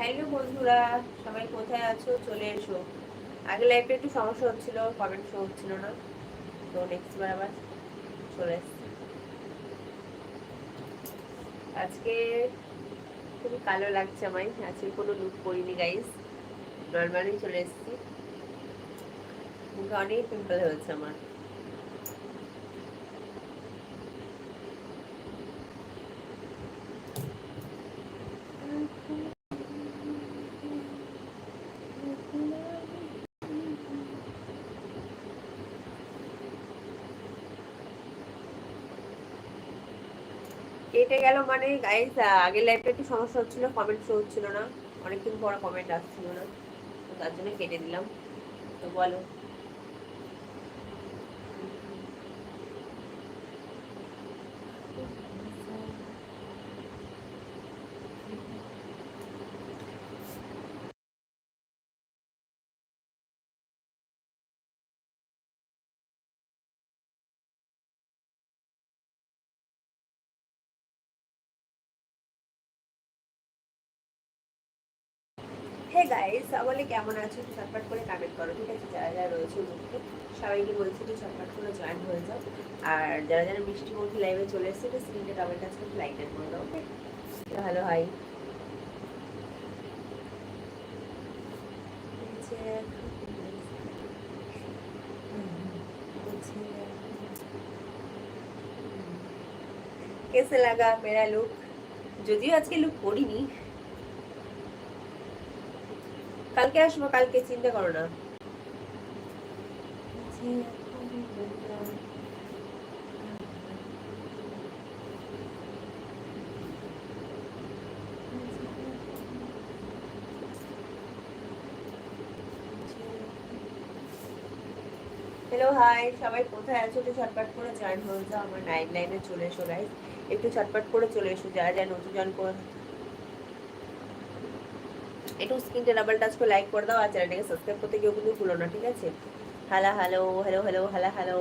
Hello বন্ধুরা, সবাই কোথায় আছো? চলে এসো। আগে লাইফে একটু সমস্যা হচ্ছিল কমেন্ট শো হচ্ছিল না। তো নেক্সট বার আবার চলে এসছি। আজকে খুবই কালো লাগছে আমায়। আজকে কোনো লুক করিনি গাইস নর্মালি চলে এসেছি। মুখে অনেক পিম্পল হয়েছে আমার। কেটে গেল মানে গাইজ আগের লাইফে একটু সমস্যা হচ্ছিল কমেন্ট শো হচ্ছিল না। অনেকদিন পর কমেন্ট আসছিল না। তো তার জন্য কেটে দিলাম। তো বলো। হে গাইস সকলে কেমন আছো? একটু চটপট করে করো, ঠিক আছে? যারা যারা রয়েছে সবাইকে বলছি একটু চটপট করে জয়েন হয়ে যাও। আর যারা যারা মিষ্টি লাইভে চলে একটু লাইক ওকে ভালো কেসে লাগা, মেরা লুক যদিও আজকে লুক করিনি কালকে আসব, কালকে চিন্তা করো না। হ্যালো হাই সবাই কোথায় আছো? একটু ছটপট করে জয়েন হয়ে যাও। আমার নাইন লাইনে চলে এসো গাইজ একটু ছটপট করে চলে এসো, যারা যারা নতুন জয়েন করে একটু স্ক্রিনটা ডাবল টাচ করে লাইক করে দাও আর চ্যানেলটাকে সাবস্ক্রাইব করতে কেউ কিন্তু ভুলো না ঠিক আছে hello hello hello hello hello hello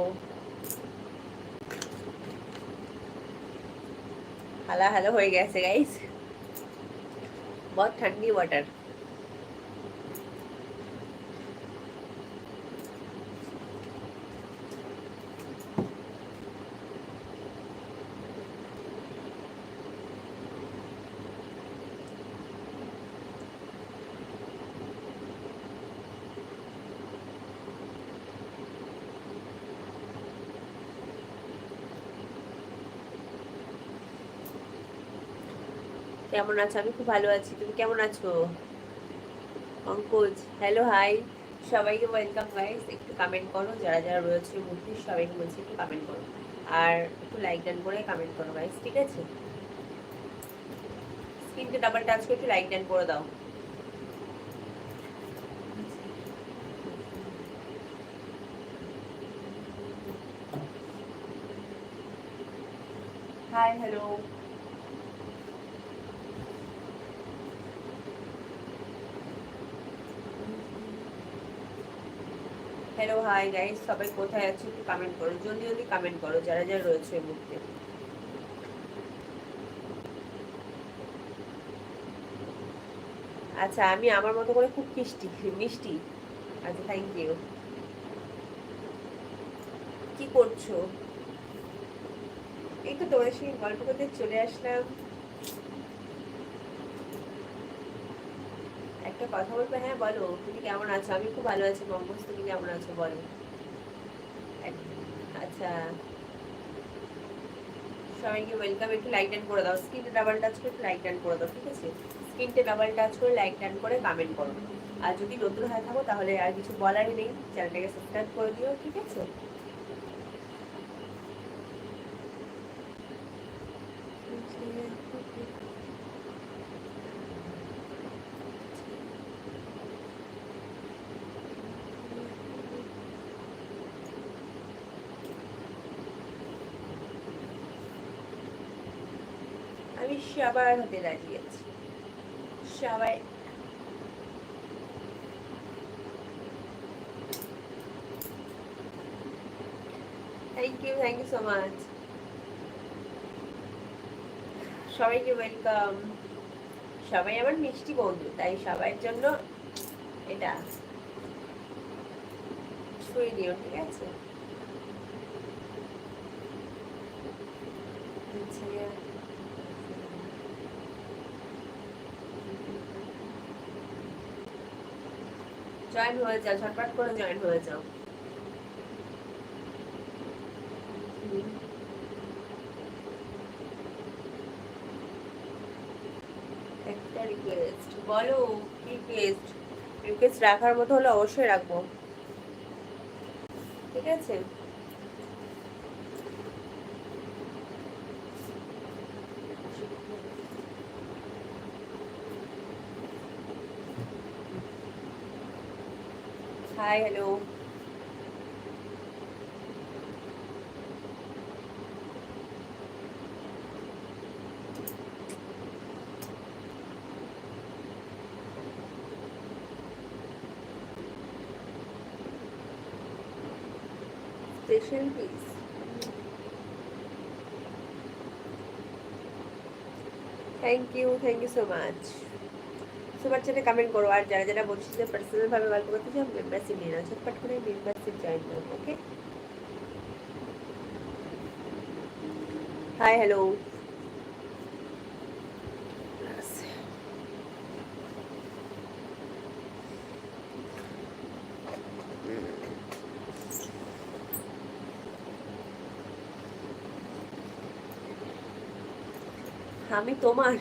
हला हला हो गया गाइस बहुत ठंडी वाटर কেমন আছো? আমি খুব ভালো আছি। তুমি কেমন আছো? অঙ্কুজ হ্যালো হাই সবাইকে ওয়েলকাম গাইস একটু কমেন্ট করো। যারা যারা রয়েছে মূর্তি সবাইকে বলছি একটু কমেন্ট করো। আর একটু লাইক ডান করে কমেন্ট করো গাইস ঠিক আছে? স্ক্রিনটা ডাবল টাচ করে একটু লাইক ডান করে দাও। Hi hello hello hi guys সবাই কোথায় আছো একটু কমেন্ট করো। জলদি জলদি কমেন্ট করো, যারা যারা রয়েছে এই মুহূর্তে। আচ্ছা আমি আমার মতো করে খুব মিষ্টি মিষ্টি। আচ্ছা থ্যাংক ইউ কি করছ? এই তো তোমাদের সঙ্গে গল্প করতে চলে আসলাম। একটা কথা বলবে? হ্যাঁ বলো। তুমি কেমন আছো? আমি খুব ভালো আছি। মম্মস তুমি কেমন আছো? বলো। আচ্ছা। সবাইকে ওয়েলকাম একটু লাইক ডান করে দাও। স্ক্রিনটা ডাবল টাচ করে একটু লাইক ডান করে দাও, ঠিক আছে? স্ক্রিনটা ডাবল টাচ করে লাইক ডান করে কমেন্ট করো আর যদি নতুন হয়ে থাকো, তাহলে আর কিছু বলারই নেই। চ্যানেলটাকে সাবস্ক্রাইব করে দিও, ঠিক আছে? আমি সবার হতে রাজি আছি। সবাই। Thank you thank you so much সবাইকে ওয়েলকাম সবাই আমার মিষ্টি বন্ধু, তাই সবার জন্য এটা ছুঁয়ে নিও ঠিক আছে? জয়েন হয়ে যাও, ঝটপট করে জয়েন হয়ে যাও। একটা বলো রাখার মতো হলে অবশ্যই রাখব। ঠিক আছে? Hi hello special piece thank you thank you so much super চ্যাটে comment করো। আর যারা যারা বলছি যে পার্সোনাল ভাবে গল্প করতে চাও মেম্বারশিপ নিয়ে নাও। ঝটপট করে মেম্বারশিপ জয়েন করো ওকে হাই হ্যালো আমি তোমার।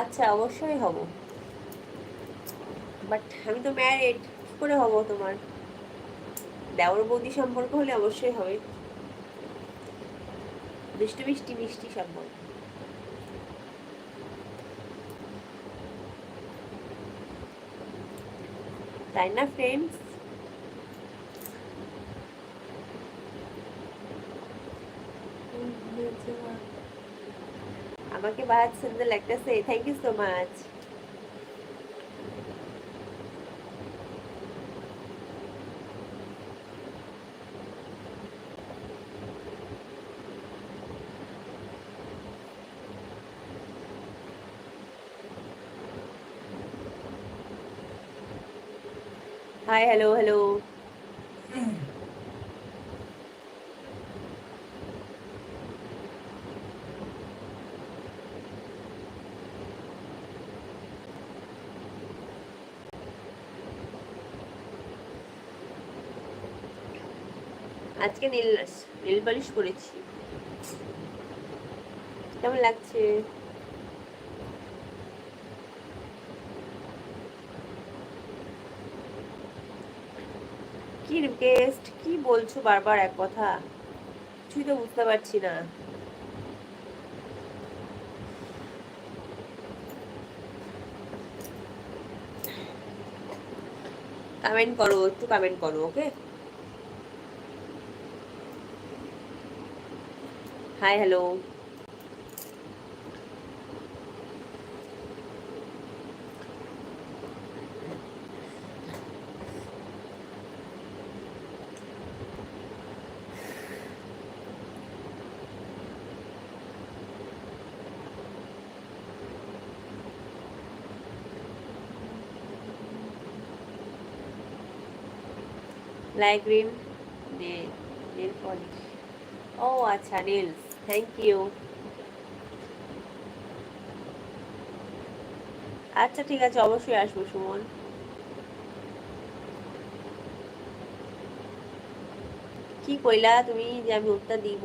আচ্ছা অবশ্যই হব। বাট আমি তো ম্যারিড কি করে হব তোমার? দেওর বৌদি সম্পর্ক হলে অবশ্যই হবে। দুষ্টু মিষ্টি মিষ্টি সম্পর্ক। তাই না ফ্রেন্ডস আমাকে বাহাত সুন্দর লাগতেছে। Thank you so much hi hello hello আজকে নীল নীল পালিশ করেছি। কেমন লাগছে? রিকোয়েস্ট কি বলছো বারবার এক কথা? কিছুই তো বুঝতে পারছি না। কমেন্ট করো, একটু কমেন্ট করো okay hi hello like green nail polish ও আচ্ছা নীলস থ্যাংক ইউ আচ্ছা ঠিক আছে, অবশ্যই আসব, সুমন। কি কইলা তুমি যে আমি উত্তর দিব?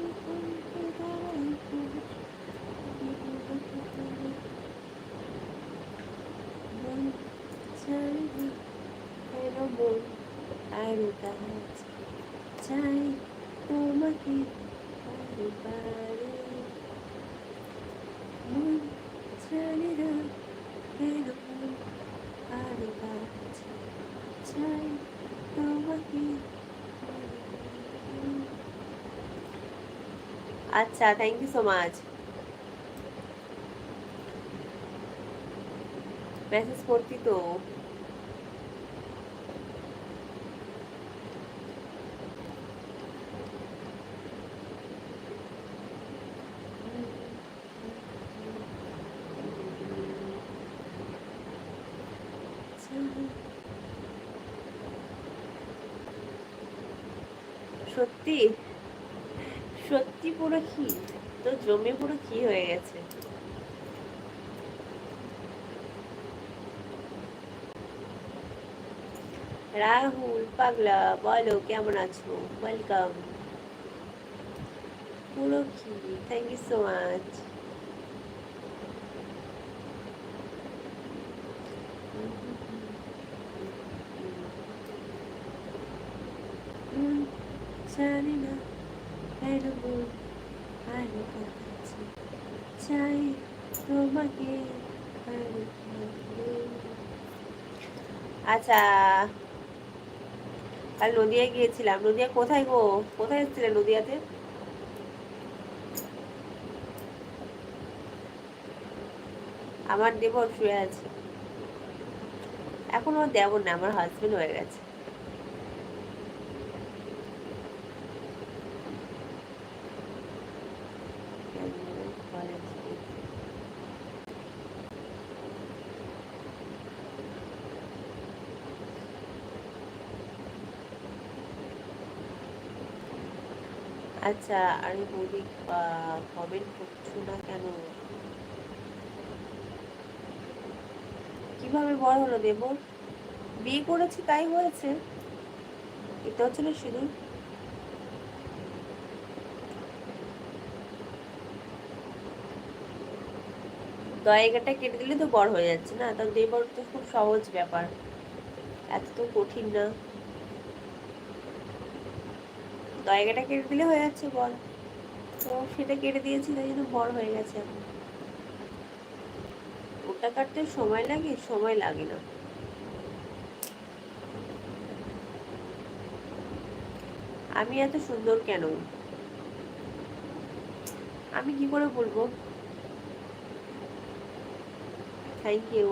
আচ্ছা thank you so much message করতি তো সত্যি সত্যি পুরো কি তো জমে পুরো কি হয়ে গেছে? রাহুল, পাগলা, বলো, কেমন আছো? ওয়েলকাম পুরো কি? থ্যাংক ইউ সো মাচ জানি না কেন মন ভালো কাছে চাই তোমাকে আচ্ছা কাল নদিয়ায় গিয়েছিলাম। নদিয়া কোথায় গো? কোথায় এসেছিলে নদিয়াতে? আমার দেবর শুয়ে আছে। এখন ওর দেবর না, আমার হাজবেন্ড হয়ে গেছে। আচ্ছা আরে বৌদি কমেন্ট করছ না কেন? কীভাবে বড় হলো দেব? বিয়ে করেছি, তাই হয়েছে। এটা হচ্ছে না শুধু দয়াগাটা কেটে দিলে তো বড় হয়ে যাচ্ছে না? তার দেবর তো খুব সহজ ব্যাপার। এত তো কঠিন না। দয়াগাটা কেটে দিলে হয়ে যাচ্ছে বল। তো সেটা কেটে দিয়েছি, তাই জন্য বড় হয়ে গেছে এখন। ওটা কাটতে সময় লাগে? সময় লাগে না। আমি এত সুন্দর কেন? আমি কি করে বলব? থ্যাংক ইউ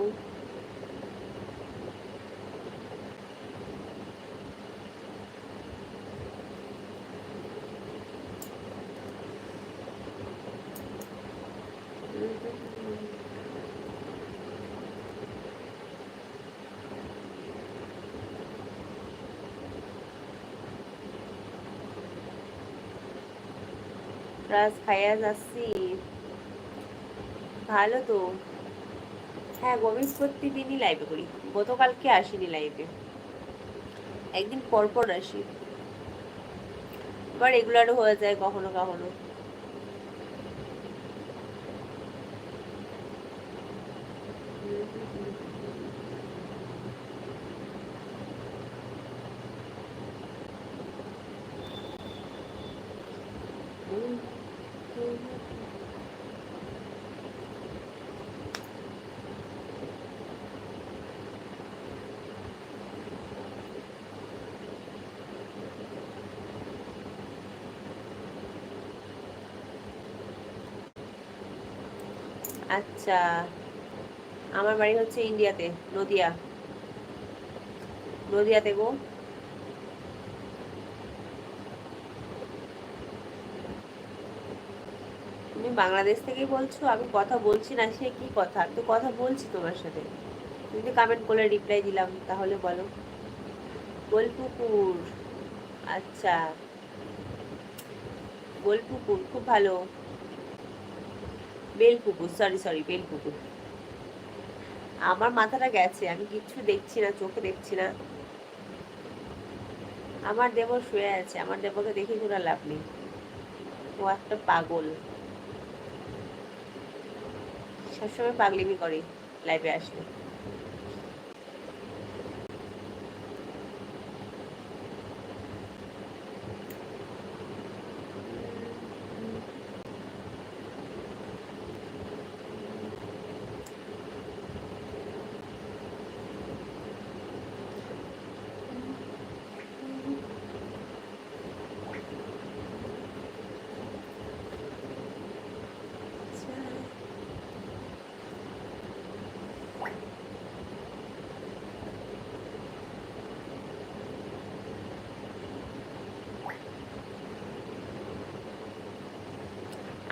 রাজ খাইয়া যাচ্ছি। ভালো তো। হ্যাঁ গোবিন্দ প্রতিদিনই লাইভে করি। গতকালকে আসিনি লাইভে একদিন পর পর আসি। আবার রেগুলার হয়ে যায় কখনো কখনো। আচ্ছা। আমার বাড়ি হচ্ছে ইন্ডিয়াতে, নদিয়া। নদিয়াতে গো। তুমি বাংলাদেশ থেকেই বলছো, আমি কথা বলছি না, সে কি কথা? তো কথা বলছি তোমার সাথে। তুমি তো কমেন্ট করলে রিপ্লাই দিলাম, তাহলে বলো। গোলপুকুর আচ্ছা। গোলপুকুর খুব ভালো। বেলপুকুর সরি সরি বেলপুকুর আমার মাথাটা গেছে, আমি কিচ্ছু দেখছি না, চোখে দেখছি না। আমার দেব শুয়ে আছে, আমার দেবকে দেখে কোনো লাভ নেই। ও একটা পাগল। সবসময় পাগলিমি করে লাইভে আসলে।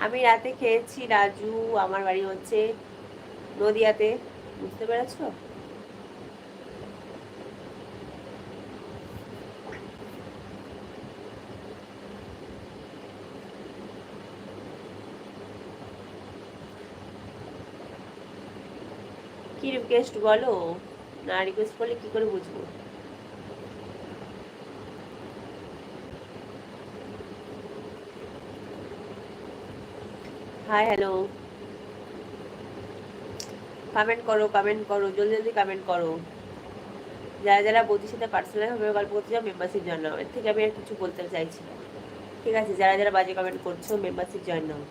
আমি রাতে খেয়েছি, রাজু, আমার বাড়ি হচ্ছে নদিয়াতে, বুঝতে পেরেছ? কি রিকোয়েস্ট বলো? না রিকোয়েস্ট করলে কি করে বুঝব? হাই হ্যালো কমেন্ট করো কমেন্ট করো, জলদি জলদি কমেন্ট করো। যারা যারা বৌদির সাথে পার্সোনালভাবে গল্প করতে চাও মেম্বারশিপ জয়েন নাও। এর থেকে আমি আর কিছু বলতে চাইছি ঠিক আছে, যারা যারা বাজে কমেন্ট করছ মেম্বারশিপ জয়েন নাও।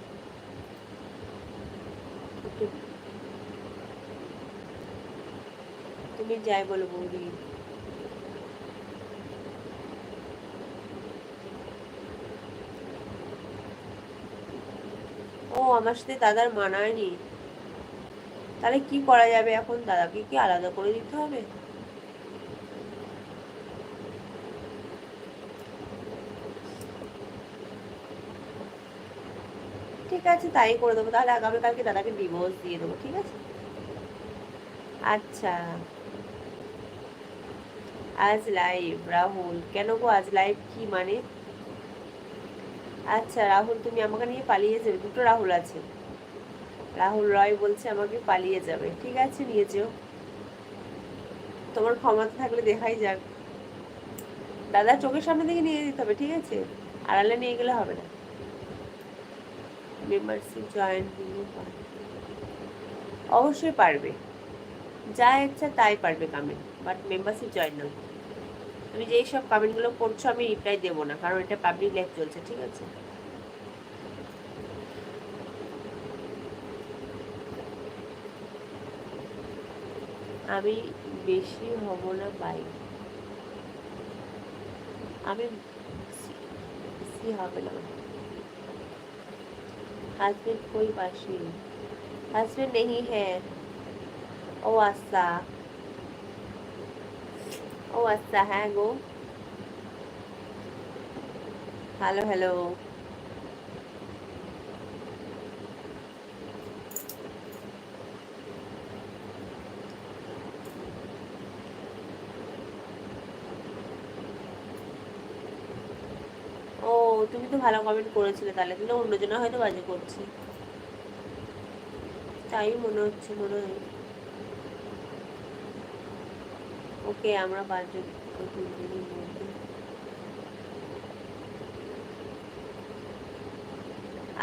তুমি যাই বলো বৌদি ও আমার সাথে দাদার মানায়নি তাহলে কি করা যাবে এখন? দাদাকে কি আলাদা করে দিতে হবে? ঠিক আছে, তাই করে দেবো। তাহলে আগামীকালকে দাদাকে ডিভোর্স দিয়ে দেবো, ঠিক আছে? আচ্ছা। আজ লাইভ রাহুল। কেন গো আজ লাইভ কি মানে? আচ্ছা রাহুল, তুমি আমাকে নিয়ে পালিয়ে যাবে। দুটো রাহুল আছে। রাহুল রয় বলছে আমাকে পালিয়ে যাবে। ঠিক আছে, নিয়ে যেও। তোমার ক্ষমতা থাকলে দেখাই যাক। দাদা, চোখের সামনে থেকে নিয়ে যেতে হবে, ঠিক আছে? আড়ালে নিয়ে গেলে হবে না। মেম্বারশিপ জয়েন অবশ্যই পারবে। যা ইচ্ছা তাই পারবে কামে বাট মেম্বারশিপ জয়েন না তুমি যে সব কমেন্টগুলো করছ, আমি রিপ্লাই দেবো না, কারণ এটা পাবলিক লাইফ চলছে, ঠিক আছে? আমি বেশি হব না বাই আমি সি হবে না। হাজবেন্ড কই পাশে? হাজবেন্ড নেই হ্যাঁ। ও আচ্ছা। ও আচ্ছা হ্যাঁ গো। হ্যালো হ্যালো ও, তুমি তো ভালো কমেন্ট করেছিলে তাহলে। কিন্তু অন্যজনে হয়তো বাজে করছি। তাই মনে হচ্ছে, মনে হয়। ওকে আমরা পাঁচজন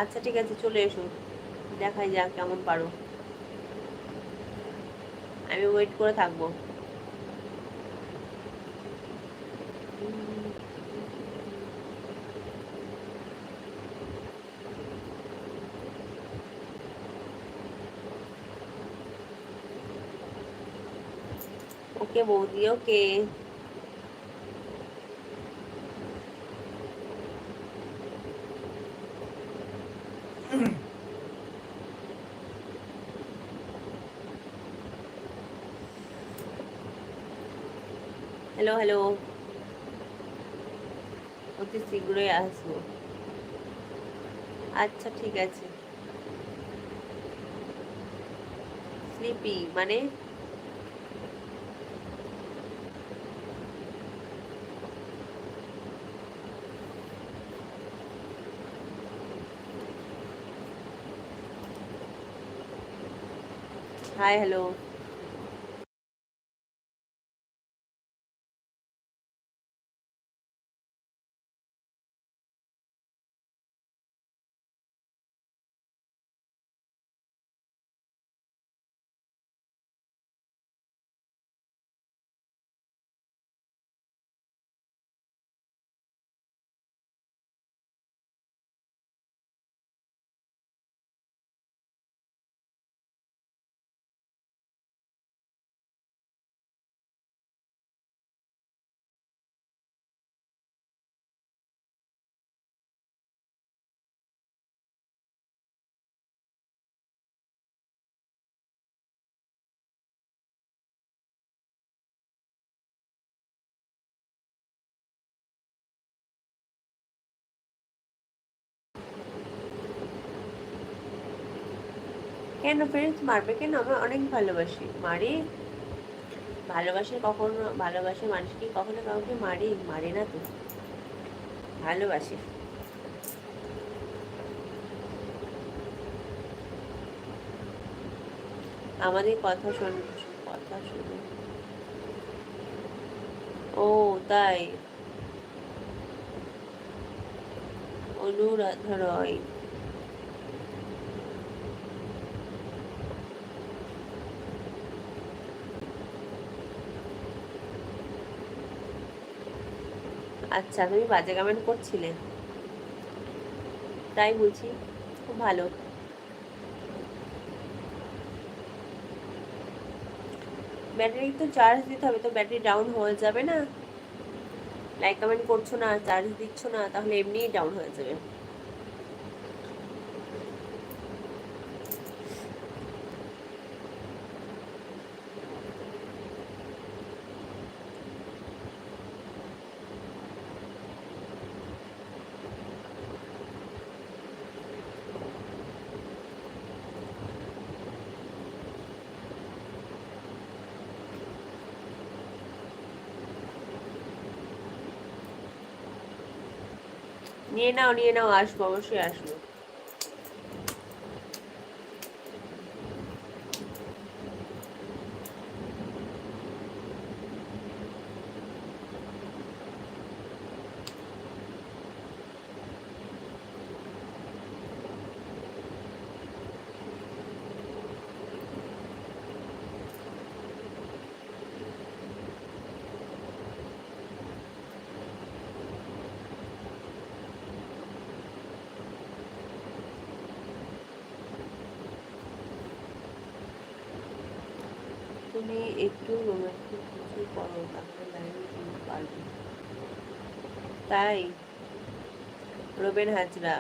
আচ্ছা ঠিক আছে, চলে এসো। দেখাই যাক কেমন পারো। আমি ওয়েট করে থাকব। ওকে বৌদি ওকে। হ্যালো হ্যালো অতি শীঘ্রই আসব। আচ্ছা ঠিক আছে। স্লিপি মানে? হাই হ্যালো কেন ফ্রেন্ডস মারবে? কেন? আমি অনেক ভালোবাসি। মারি? ভালোবাসে কখনো, ভালোবাসে মানুষকে কখনো কাউকে মারি? মারি না তো। ভালোবাসি। আমাদের কথা শোন, কথা শুনে। ও, তাই। অনুরাধা রয়। আচ্ছা তুমি বাজে কমেন্ট করছিলে। তাই বলছি, খুব ভালো। ব্যাটারি তো চার্জ দিতে হবে, তো ব্যাটারি ডাউন হয়ে যাবে না? লাইক কমেন্ট করছ না চার্জ দিচ্ছ না, তাহলে এমনিই ডাউন হয়ে যাবে। নিয়ে নাও নিয়ে নাও আসব অবশ্যই আসব। তুমি একটু রোমান্টিক কিছু করো, তাহলে লাইনে পারবে। তাই রোবেন হাজরা।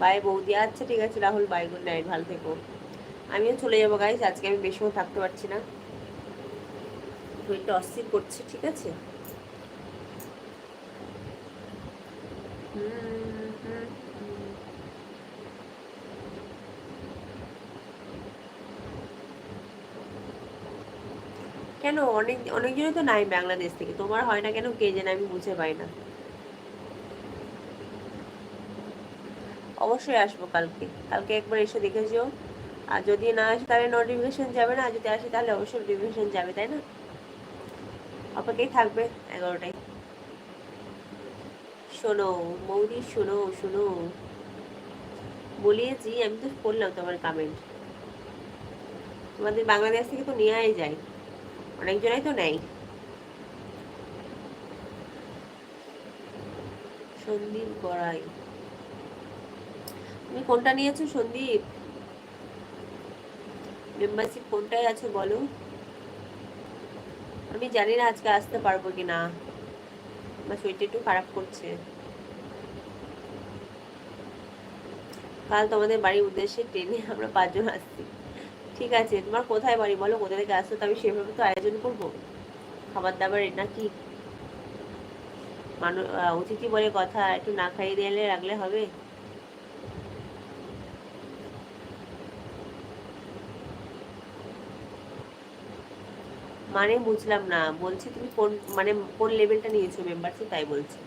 বাই বৌদি আচ্ছা ঠিক আছে, রাহুল, বাই, গুড নাইট, ভালো থেকো। আমিও চলে যাব গাইজ আজকে আমি বেশিও থাকতে পারছি না। শরীরটা অস্থির করছে, ঠিক আছে? হুম হুম কেন? অনেক, অনেকজনই তো নাই বাংলাদেশ থেকে। তোমার হয় না কেন? কে জানে? আমি বুঝে পাই না। অবশ্যই আসব কালকে। কালকে একবার এসে দেখে যেও। আর যদি না আসে, তাহলে নোটিফিকেশন যাবে না। যদি আসে, তাহলে অবশ্যই নোটিফিকেশন যাবে, তাই না? অপেক্ষাই থাকবে এগারোটায়। শোনো, মৌরি, শোনো শোনো। বলিয়েছি, আমি তো পড়লাম তোমার কমেন্ট তোমাদের বাংলাদেশ থেকে তো নেওয়াই যায়। অনেকজনাই তো নেয় সন্দীপ গড়াই। তুমি কোনটা নিয়েছো, সন্দীপ? মেম্বারশিপ কোনটায় আছে বলো? আমি জানি না আজকে আসতে পারব কি না আমার শরীরটা একটু খারাপ করছে। কাল তোমাদের বাড়ির উদ্দেশ্যে ট্রেনে আমরা পাঁচজন আসছি। ঠিক আছে, তোমার কোথায় বাড়ি বলো? কোথা থেকে আসছো? তো আমি সেভাবে তো আয়োজন করব। খাবার দাবার নাকি? মানুষ অতিথি বলে কথা, একটু না খাইয়ে দিলে রাখলে হবে? মানে বুঝলাম না, বলছি তুমি কোন মানে কোন লেভেলটা নিয়েছো মেম্বারশিপ তাই বলছি।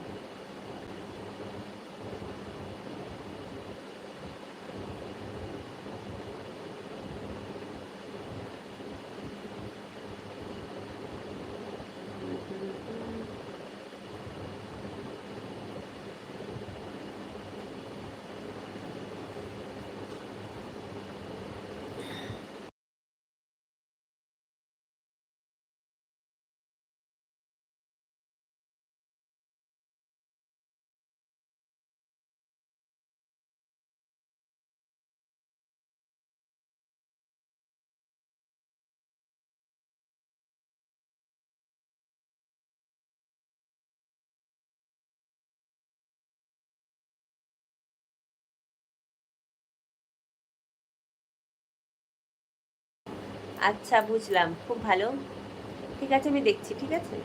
আচ্ছা বুঝলাম। খুব ভালো। ঠিক আছে, আমি দেখছি, ঠিক আছে?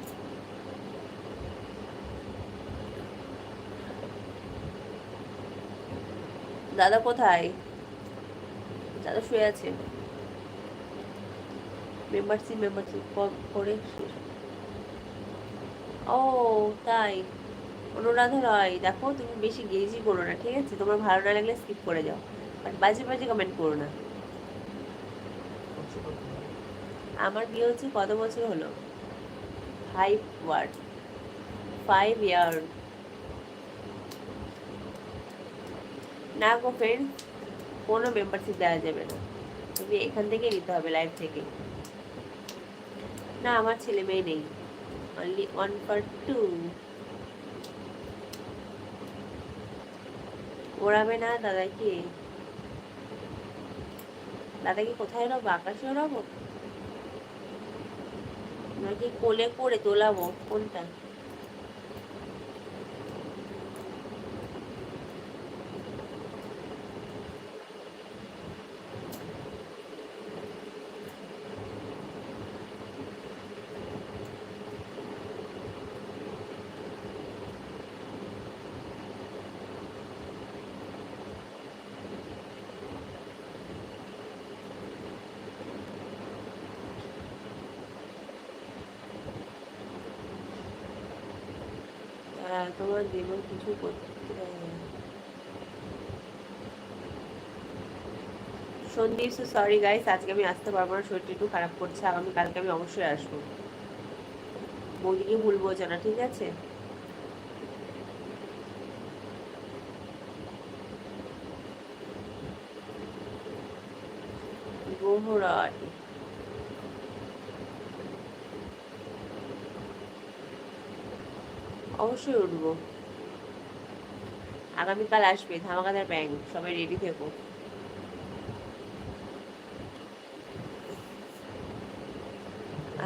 দাদা কোথায়? দাদা শুয়ে আছে। মেম্বারশিপ মেম্বারশিপ করে। ও, তাই। অনুরাধা রয়, দেখো, তুমি বেশি গেজি করো না, ঠিক আছে? তোমার ভালো না লাগলে স্কিপ করে যাও। বাট বাজে বাজে কমেন্ট করো না। আমার বিয়ে হচ্ছে কত বছর হলো? ফাইভ ওয়ার্ড ফাইভ ইয়ার না গো ফ্রেন্ড কোনো মেম্বারশিপ দেওয়া যাবে না। তুমি এখান থেকে নিতে হবে লাইভ থেকে। না, আমার ছেলে মেয়ে নেই। অনলি ওয়ান ফর টু ওড়াবে না দাদাকে। দাদাকে কোথায় ওড়াবো? আকাশে ওড়াবো? নাকি কোলে করে তোলাবো কোনটা তারা জীবন কিছু করতে সন্দীপ সো সরি গাইস আজকে আমি আসতে পারব না, শরীরটা একটু খারাপ করছে, আগামী কালকে আমি অবশ্যই আসব। বৌদিকে ভুলবো না, ঠিক আছে? অবশ্যই উঠবো। আগামীকাল আসবে, ধামাকাদার ব্যাংক সবাই রেডি থেকো।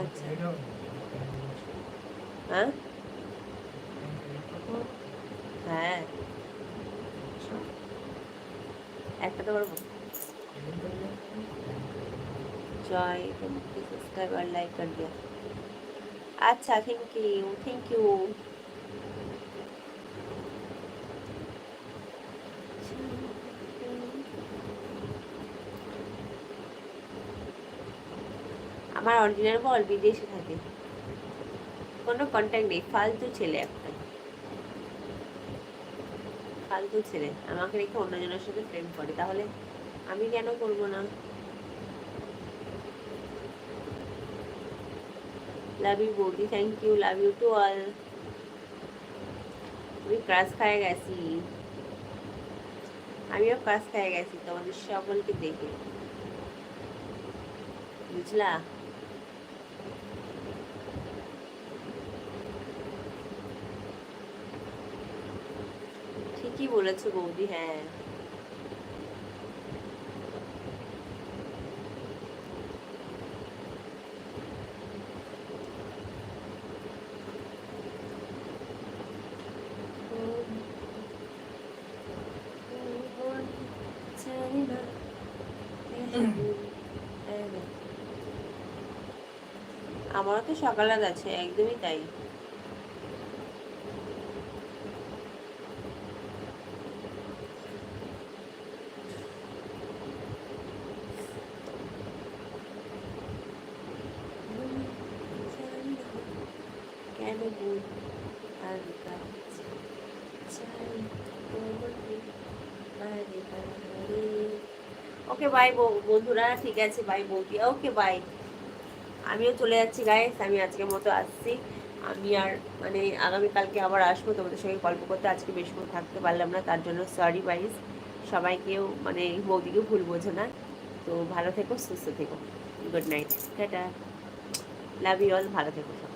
আচ্ছা। হ্যাঁ? হ্যাঁ। একটা তো জয় সাবস্ক্রাইব লাইক আচ্ছা thank you thank you original বল বিদেশে থাকে। কোনো কন্ট্যাক্ট নেই, ফালতু ছেলে একটা। ফালতু ছেলে, আমাকে রেখে অন্যজনের সাথে প্রেম করে, তাহলে আমি কেন করব না? লাভ ইউ বৌদি thank you love you to all আমি ক্রাশ খায় গেছি। আমিও ক্রাশ খায় গেছি তোমাদের সকলকে দেখে। বুঝলা? ঠিকই বলেছ বৌদি? হ্যাঁ। আমারও তো সকালাত আছে একদমই তাই কেন বল আর কাছে চাই তোমাকে বারে বারে ওকে বাই বন্ধুরা, ঠিক আছে বাই বৌদি ওকে বাই আমিও চলে যাচ্ছি গাইস আমি আজকের মতো আসছি। আমি আর মানে আগামীকালকে আবার আসব, তোমাদের সঙ্গে গল্প করতে। আজকে বেশিক্ষণ থাকতে পারলাম না, তার জন্য সরি বাইস সবাইকেও মানে বৌদিকেও ভুল বোঝো না। তো ভালো থেকো, সুস্থ থেকো। Good night tata love you all ভালো থেকো সবাই